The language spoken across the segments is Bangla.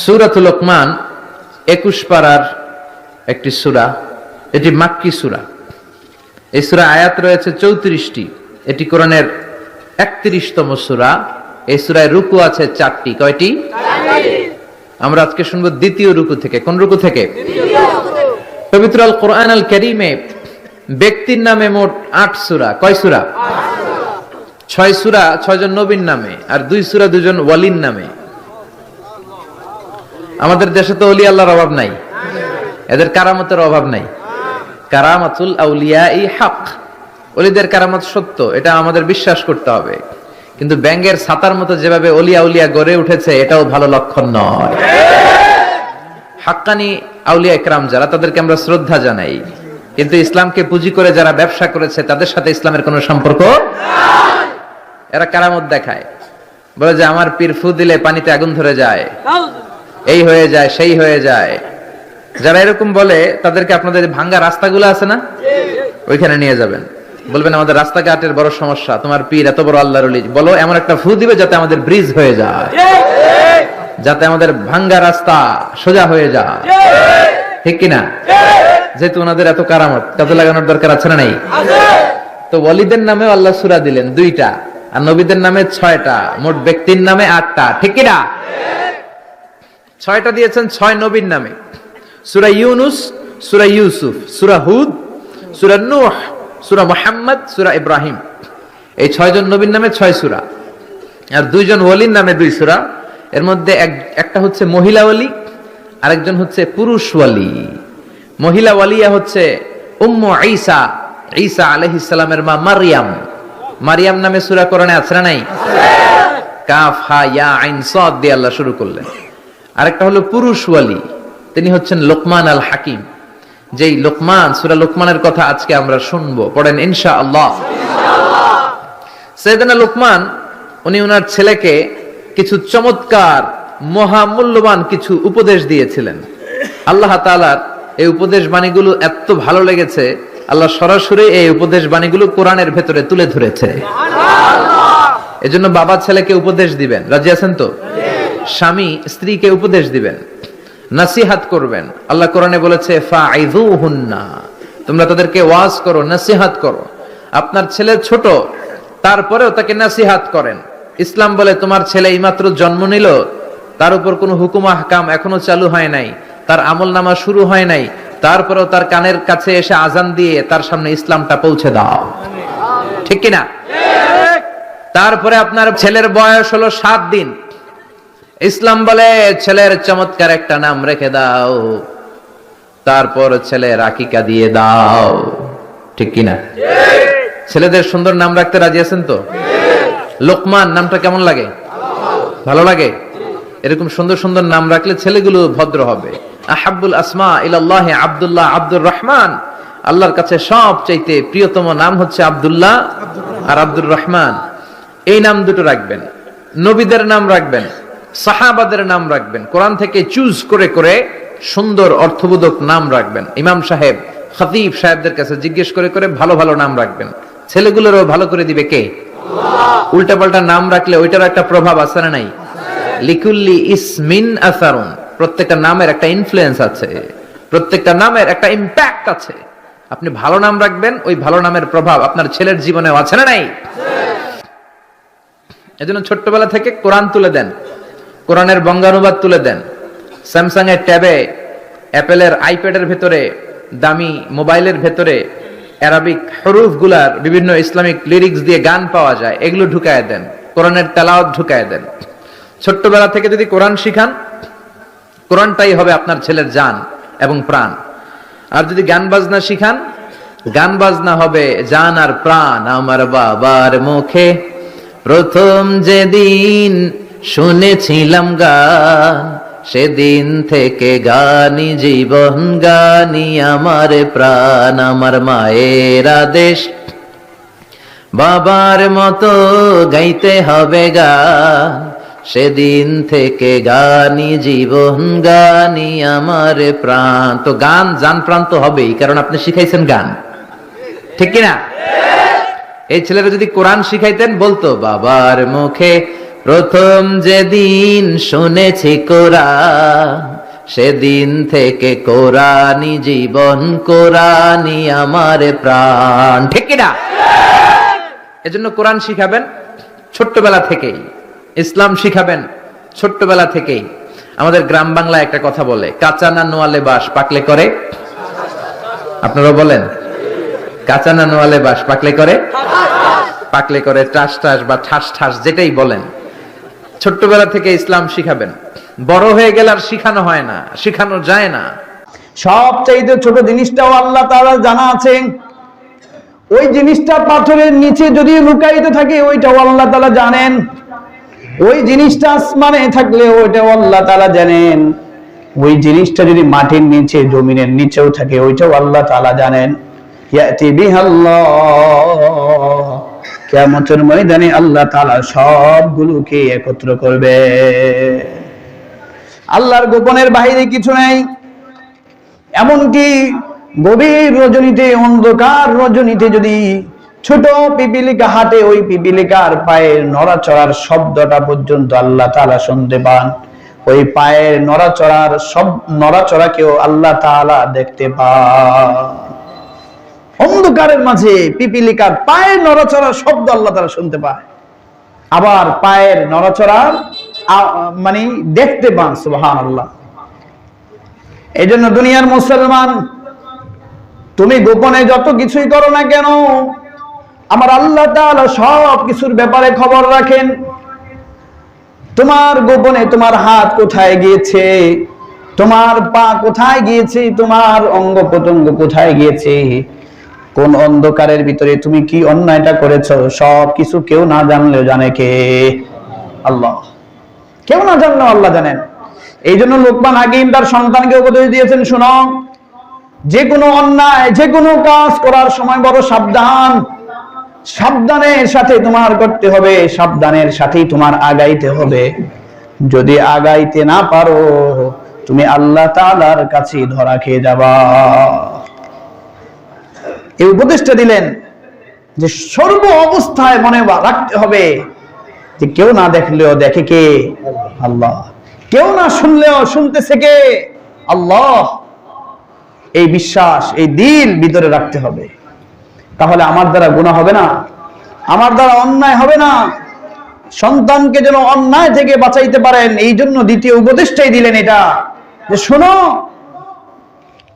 সুরাতুল লোকমান একুশ পাড়ার একটি সুরা এটি মাক্কি সুরা। এই সুরা আয়াত রয়েছে চৌত্রিশটি এটি কোরআনের একত্রিশতম সুরা এই সুরায় রুকু আছে চারটি কয়টি? আমরা আজকে শুনব দ্বিতীয় রুকু থেকে কোন রুকু থেকে? পবিত্র আল কোরআন আল করিমে ব্যক্তির নামে মোট আট সুরা কয় সুরা? ছয় সুরা ছয়জন নবীন নামে আর দুই সুরা দুজন ওয়ালিন নামে। আমাদের দেশে তো অলি আল্লাহর অভাব নাই। এদের কারামতের অভাব নাই। কারামাতুল আউলিয়া ই হক। অলিদের কারামত সত্য, এটা আমাদের বিশ্বাস করতে হবে। কিন্তু ব্যাঙ্গের ছাতার মতো যেভাবে অলিয়া উলিয়া গড়ে উঠেছে, এটাও ভালো লক্ষণ নয়। হাক্কানি আউলিয়া একরাম যারা, তাদেরকে আমরা শ্রদ্ধা জানাই। কিন্তু ইসলামকে পুঁজি করে যারা ব্যবসা করেছে, তাদের সাথে ইসলামের কোনো সম্পর্ক এরা কারামত দেখায়। বলে যে, আমার পীর ফু দিলে পানিতে আগুন ধরে যায়। এই হয়ে যায়, সেই হয়ে যায়। যারা এরকম বলে, তাদেরকে আপনাদের ভাঙ্গা রাস্তাগুলো আছে না? ওইখানে নিয়ে যাবেন। বলবেন, আমাদের রাস্তাঘাটের বড় সমস্যা, তোমার পীর এত বড় আল্লাহর বলো, এমন একটা ফু দিবে যাতে আমাদের ব্রিজ হয়ে যায়। যাতে আমাদের ভাঙ্গা রাস্তা সোজা হয়ে যায়। ঠিক কিনা? যেহেতু ওনাদের এত কারামত কাজে লাগানোর দরকার আছে না নাই? তো ওয়ালিদের নামে আল্লাহ সুরা দিলেন দুইটা, আর নবীদের নামে ছয়টা, মোট ব্যক্তির নামে আটটা। ঠিক কিনা? ছয়টা দিয়েছেন, ছয় নবীর নামে। সুরা ইউনুস, সুরা ইউসুফ, সুরা হুদ, সুরা নূহ, সুরা মোহাম্মদ, সুরা ইব্রাহিম। এই ছয়জন নবীর নামে ছয় সুরা। আর দুইজন ওয়ালির নামে দুই সুরা। এর মধ্যে এক- একটা হচ্ছে মহিলা ওয়ালি আরেকজন হচ্ছে পুরুষ ওয়ালি মহিলা ওয়ালিয়া হচ্ছে উম্মু ঈসা ঈসা আলাইহিস সালামের মা মারিয়াম। মারিয়াম নামে সূরা কোরআনে আছে নাই? কাফ হা, ইয়া, আইন, সাদ দিয়ে আল্লাহ শুরু করলেন। আরেকটা হলো পুরুষ ওয়ালি। তিনি হচ্ছেন লোকমান আল হাকিম যেই লোকমান সূরা লোকমানের কথা আজকে আমরা শুনব পড়েন ইনশাআল্লাহ। সৈয়দনা লোকমান উনি ওনার ছেলেকে কিছু চমৎকার মহামূল্যবান কিছু উপদেশ দিয়েছিলেন। আল্লাহ তাআলার এই উপদেশ বাণীগুলো এত ভালো লেগেছে আল্লাহ সরাসরি এই উপদেশ বাণীগুলো কোরআনের ভেতরে তুলে ধরেছে। এজন্য বাবা ছেলেকে উপদেশ দিবেন। রাজি আছেন তো? স্বামী স্ত্রীকে উপদেশ দিবেন নাসিহাত করবেন। আল্লাহ কোরআনে বলেছে ফাইযুহুন্না তোমরা তাদেরকে ওয়াজ করো নাসিহাত করো। আপনার ছেলে ছোট তারপরেও তাকে নাসিহাত করেন। ইসলাম বলে তোমার ছেলে এইমাত্র জন্ম নিল তার উপর কোনো হুকুম আহকাম এখনও চালু হয় নাই তার আমল নামা শুরু হয় নাই তারপরেও তার কানের কাছে এসে আজান দিয়ে তার সামনে ইসলামটা পৌঁছে দাও। ঠিক কিনা? তারপরে আপনার ছেলের বয়স হলো সাত দিন। ইসলাম বলে, ছেলের চমৎকার একটা নাম রেখে দাও। তারপর ছেলে রাকিকা দিয়ে দাও। ঠিক কিনা ছেলেদের সুন্দর নাম রাখতে রাজি আছেন তো? লোকমান, নামটা কেমন লাগে? ভালো লাগে? এরকম সুন্দর সুন্দর নাম রাখলে ছেলেগুলো ভদ্র হবে। আহাবুল আসমা ইলাল্লাহ আব্দুল্লাহ আব্দুর রহমান। আল্লাহর কাছে সব চাইতে প্রিয়তম নাম হচ্ছে আব্দুল্লাহ আর আব্দুর রহমান। এই নাম দুটো রাখবেন। নবীদের নাম রাখবেন। সাহাবাদের নাম রাখবেন। কোরআন থেকে চুজ করে করে সুন্দর অর্থবোধক নাম রাখবেন। ইমাম সাহেব খতিব সাহেবদের কাছে জিজ্ঞেস করে করে ভালো ভালো নাম রাখবেন। ছেলেগুলোরও ভালো করে দিবে কে? উল্টা পাল্টা নাম রাখলে ওইটার একটা প্রভাব আছে না নাই? লিকুল্লি ইসমিন আসারুন। প্রত্যেকটা নামের একটা ইনফ্লুয়েন্স আছে। প্রত্যেকটা নামের একটা ইম্প্যাক্ট আছে। আপনি ভালো নাম রাখবেন ওই ভালো নামের প্রভাব আপনার ছেলের জীবনেও আছে না নাই? এজন্য ছোট্টবেলা থেকে কোরআন তুলে দেন। কোরআনের বঙ্গানুবাদ তুলে দেন। স্যামসাং এর ট্যাবে, অ্যাপেলের আইপ্যাডের ভেতরে, দামি মোবাইলের ভেতরে, অ্যারাবিক হরুফগুলার বিভিন্ন ইসলামিক লিরিক্স দিয়ে গান পাওয়া যায়, এগুলো ঢুকায় দেন। কোরআনের তেলাওয়াত ঢুকায় দেন। ছোট্টবেলা থেকে যদি কোরআন শিখান, কোরআনটাই হবে আপনার ছেলের যান এবং প্রাণ। আর যদি গান বাজনা শিখান, গান বাজনা হবে জান আর প্রাণ। আমার বাবার মুখে প্রথম যেদিন শুনেছিলাম গান সেদিন থেকে গানি জীবন, গানি আমার প্রাণ, আমার মায়ের আদেশ। বাবার মতো গাইতে হবে গান সেদিন থেকে গানি জীবন, গানি আমার প্রাণ। তো গান, জান প্রাণ তো হবেই, কারণ আপনি শিখাইছেন গান। ঠিক কিনা? এই ছেলেরা যদি কোরআন শিখাইতেন, বলতো, বাবার মুখে প্রথম যেদিন শুনেছি কোরআন, সেদিন থেকে কোরআনি জীবন কোরআনি আমার প্রাণ। ঠিক না এজন্য কোরআন শিখাবেন ছোট্টবেলা থেকেই, ইসলাম শিখাবেন ছোট্টবেলা থেকেই। আমাদের গ্রাম বাংলায় একটা কথা বলে, কাঁচা না নোয়ালে বাস পাকলে করে? আপনারা বলেন, কাঁচা না নোয়ালে বাস পাকলে করে? পাকলে করে টাস টাস বা ঠাস ঠাস যেটাই বলেন। ছোট্টবেলা থেকে ইসলাম শিখাবেন। বড় হয়ে গেলে আর শিখানো হয় না, শিখানো যায় না। সব চাইতে ছোট জিনিসটাও আল্লাহ তাআলা জানা আছে ওই জিনিসটা পাথরের নিচে যদি লুকায়িত থাকে, ওইটাও আল্লাহ তাআলা জানেন। ওই জিনিসটা আসমানে থাকলে ওইটাও আল্লাহ তাআলা জানেন। ওই জিনিসটা যদি মাটির নিচে, জমিনের নিচেও থাকে, ওইটাও আল্লাহ তালা জানেন। ইয়াতি বিহাল্লাহ। কিয়ামতের ময়দানে আল্লাহ তালা সবগুলোকে একত্র করবে। আল্লাহর গোপনের বাইরে কিছু নেই, এমনকি গভীর রজনীতে, অন্ধকার রজনীতে যদি ছোট পিপিলিকা হাতে ওই পিপিলিকার পায়ের নড়াচড়ার শব্দটা পর্যন্ত আল্লাহ তালা শুনতে পান। ওই পায়ের নড়াচড়ার সব, নড়াচড়াকেও আল্লাহ তাআলা দেখতে পান। অন্ধকারের মাঝে পিপিলিকার পায়ের নড়াচড়ার শব্দ আল্লাহ তাআলা শুনতে পায়। আবার পায়ের নড়াচড়ার মানে দেখতে পান, সুবহানাল্লাহ। এই জন্য দুনিয়ার মুসলমান, তুমি গোপনে যত কিছুই করো না কেন, আমার আল্লাহ সব কিছুর ব্যাপারে খবর রাখেন। তোমার গোপনে তোমার হাত কোথায় গিয়েছে? তোমার পা কোথায় গিয়েছে? তোমার অঙ্গ প্রত্যঙ্গ কোথায় গিয়েছে? কোন অন্ধকারের ভিতরে তুমি কি অন্যায়টা করেছ? সব কিছু কেউ না জানলেও জানে কে? আল্লাহ। কেউ না জানলেও আল্লাহ জানেন। এই জন্য লোকমান হাকিম তার সন্তানকে উপদেশ দিয়েছেন, শোনো যে কোনো অন্যায় যে কোনো কাজ করার সময় বড় সাবধান। সাবধানের সাথে তোমার করতে হবে, সাবধানের সাথেই তোমার আগাইতে হবে। যদি আগাইতে না পারো, তুমি আল্লাহ তাআলার কাছে ধরা খেয়ে যাবা। এই উপদেশটা দিলেন যে সর্ব অবস্থায় মনে রাখতে হবে যে কেউ না দেখলেও দেখে কে? আল্লাহ। কেউ না শুনলেও শুনতেছে কে? আল্লাহ। এই বিশ্বাস, এই দিল ভিতরে রাখতে হবে। তাহলে আমার দ্বারা গুণা হবে না, আমার দ্বারা অন্যায় হবে না। সন্তানকে যেন অন্যায় থেকে বাঁচাইতে পারেন এই জন্য দ্বিতীয় উপদেশটাই দিলেন এটা। যে শোনো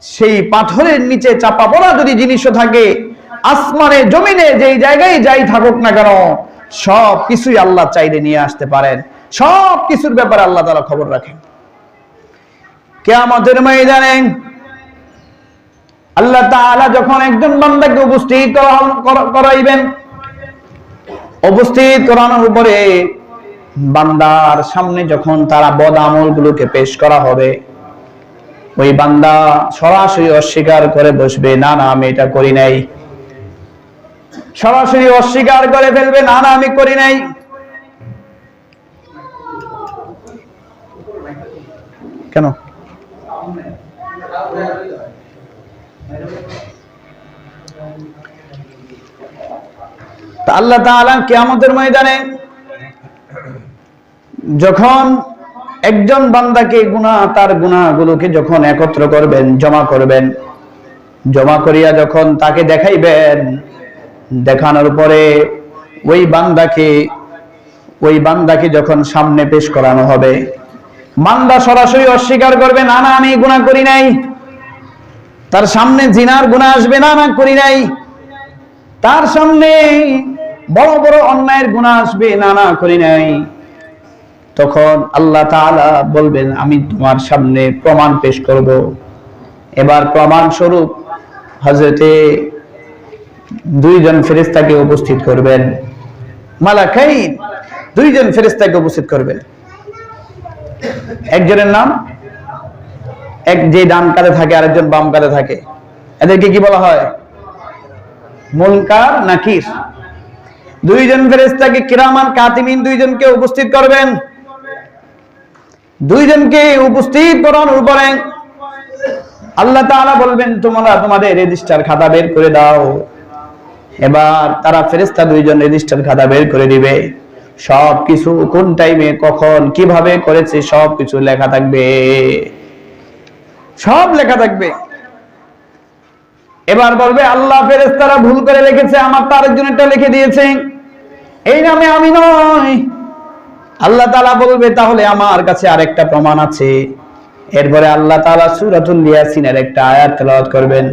সেই পাথরের নিচে চাপা পড়া যদি জিনিসও থাকে, আসমানে, জমিনে, যেই জায়গায় যাই থাকুক না কেন, সব কিছুই আল্লাহ চাইলে নিয়ে আসতে পারেন। সব কিছুর ব্যাপারে আল্লাহ তারা খবর রাখেন। কেয়ামতের ময়দানে আল্লাহ তাআলা যখন একজন বান্দাকে উপস্থিত করা- করা- করাইবেন, উপস্থিত করানোর উপরে বান্দার সামনে যখন তারা বদ আমলগুলোকে পেশ করা হবে ওই বান্দা সরাসরি অস্বীকার করে বসবে, না না, আমি এটা করি নাই। সরাসরি অস্বীকার করে ফেলবে, না না, আমি করি নাই। কেন? আল্লাহ তাআলা কিয়ামতের ময়দানে যখন একজন বান্দাকে গুনাহ, তার গুনাহগুলোকে যখন একত্র করবেন, জমা করবেন, জমা করিয়া যখন তাকে দেখাইবেন, দেখানোর পরে ওই বান্দাকে ওই বান্দাকে যখন সামনে পেশ করানো হবে, বান্দা সরাসরি অস্বীকার করবে, না না, আমি গুনাহ করি নাই। তার সামনে জিনার গুনাহ আসবে, না না, করি নাই। তার সামনে বড় বড় অন্যায়ের গুনাহ আসবে, না না, করি নাই। তখন আল্লাহ বলবেন, আমি তোমার সামনে প্রমাণ পেশ করব। এবার প্রমাণ স্বরূপ হজরতে দুইজন ফেরেস্তাকে উপস্থিত করবেন। মালাকাইন, দুইজন ফেরেস্তাকে উপস্থিত করবেন। একজনের নাম, এক যে ডান কাঁধে থাকে, আরেকজন বাম কাঁধে থাকে। এদেরকে কি বলা হয়? মুনকার, নাকির। দুইজন ফেরেস্তাকে কিরামান, কাতিমিন দুইজনকে উপস্থিত করবেন। দুইজনকে উপস্থিত করানোর পরে আল্লাহ তাআলা বলবেন, তোমরা তোমাদের রেজিস্টার খাতা বের করে দাও। এবার তারা ফেরেস্তা দুইজন রেজিস্টার খাতা বের করে দিবে। সব কিছু কোন টাইমে কখন, কীভাবে করেছে সব কিছু লেখা থাকবে। সব লেখা থাকবে। এবার বলবে, আল্লাহ ফেরেশতারা ভুল করে লিখেছে আমার তার জন্য একটা লিখে দিয়েছে। এই নামে আমি নয় আল্লাহ তাআলা বলবে তাহলে আমার কাছে আরেকটা প্রমাণ আছে এরপরে আল্লাহ তাআলা সূরাতুল ইয়াসিনের একটা আয়াত তেলাওয়াত করবেন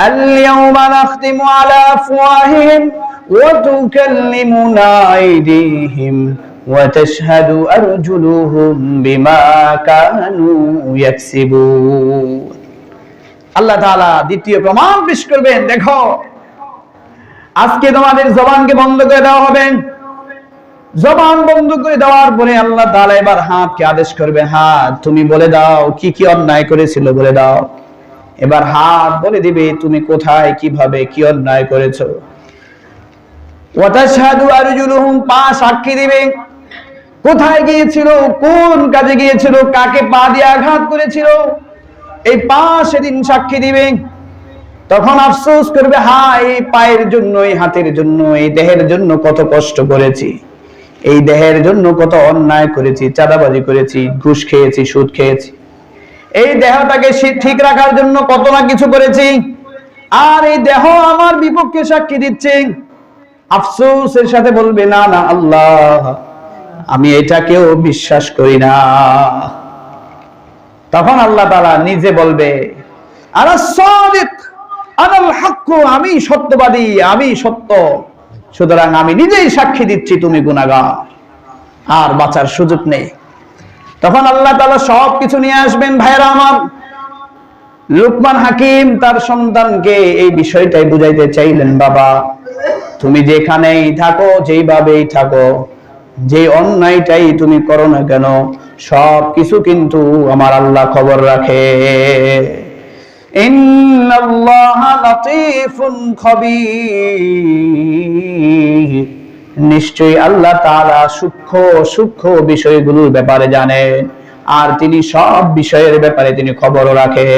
اليوم نختم على أفواههم وتكلمنا أيديهم وتشهد أرجلهم بما كانوا يكسبون আল্লাহ তাআলা দ্বিতীয় প্রমাণ পেশ করবেন দেখো আজকে তোমাদের জবানকে বন্ধ করে দেওয়া হবে জবান বন্ধ করে দেওয়ার পরে আল্লাহ তাআলা এবার হাতকে আদেশ করবে, হাত তুমি বলে দাও, কি কি অন্যায় করেছিল বলে দাও। এবার হাত বলে দিবে, তুমি কোথায়, কীভাবে, কি অন্যায় করেছ? পা সাক্ষী দিবে, কোথায় গিয়েছিল, কোন কাজে গিয়েছিল, কাকে পা দিয়ে আঘাত করেছিল? এই পা সেদিন সাক্ষী দিবে, তখন আফসোস করবে, হায়, এই পায়ের জন্য, এই হাতের জন্য, এই দেহের জন্য কত কষ্ট করেছি। এই দেহের জন্য কত অন্যায় করেছি, চাঁদাবাজি করেছি, ঘুষ খেয়েছি, সুদ খেয়েছি। এই দেহটাকে ঠিক রাখার জন্য কত না কিছু করেছি। আর এই দেহ আমার বিপক্ষে সাক্ষী দিচ্ছে। আফসোসের সাথে বলবে, না না, আল্লাহ, আমি এটাকেও বিশ্বাস করি না। তখন আল্লাহ তাআলা নিজে বলবে আমি সত্যবাদী, আমি সত্য। সুতরাং আমি নিজেই সাক্ষী দিচ্ছি, তুমি গুনাহগার আর বাঁচার সুযোগ নেই। তখন আল্লাহ তাআলা সব কিছু নিয়ে আসবেন ভাইরা আমার। লুকমান হাকিম তার সন্তানকে এই বিষয়টাই বুঝাইতে চাইলেন, বাবা, তুমি যেখানেই থাকো, যেইভাবেই থাকো, যে অন্যায়টাই তুমি করো না কেন সব কিছু কিন্তু আমার আল্লাহ খবর রাখে। নিশ্চয়ই আল্লাহ তাআলা সূক্ষ্ম সূক্ষ্ম বিষয়গুলোর ব্যাপারে জানেন, আর তিনি সব বিষয়ের ব্যাপারে তিনি খবর রাখে